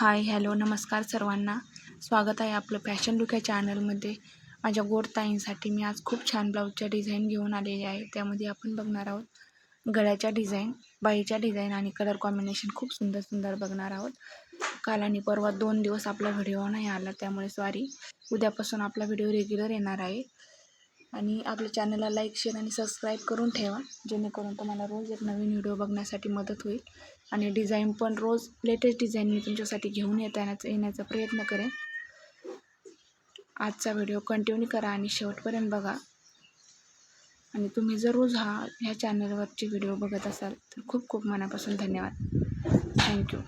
Hi hello नमस्कार सर्वांना. स्वागत आहे आपलं फॅशन लुक या चॅनलमध्ये माझ्या गोड ताईंसाठी मी आज खूप छान ब्लाऊजच्या डिझाईन घेऊन आलेली आहे. त्यामध्ये आपण बघणार आहोत गळ्याच्या डिझाईन बाईच्या डिझाईन आणि कलर कॉम्बिनेशन खूप सुंदर सुंदर बघणार आहोत. काल आणि परवा दोन दिवस आपला व्हिडिओ नाही आला त्यामुळे सॉरी उद्यापासून आपला व्हिडिओ रेग्युलर येणार आहे. आणि आपल्या चॅनलला लाईक शेअर आणि सबस्क्राईब करून ठेवा. जेणेकरून तुम्हाला रोज एक नवीन व्हिडिओ बघण्यासाठी मदत होईल. आणि डिझाईन पण रोज लेटेस्ट डिझाईन मी तुमच्यासाठी घेऊन येता येण्याचा येण्याचा प्रयत्न करेन. आजचा व्हिडिओ कंटिन्यू करा आणि शेवटपर्यंत बघा. आणि तुम्ही जर रोज हा ह्या चॅनलवरचे व्हिडिओ बघत असाल तर खूप खूप मनापासून धन्यवाद. थँक्यू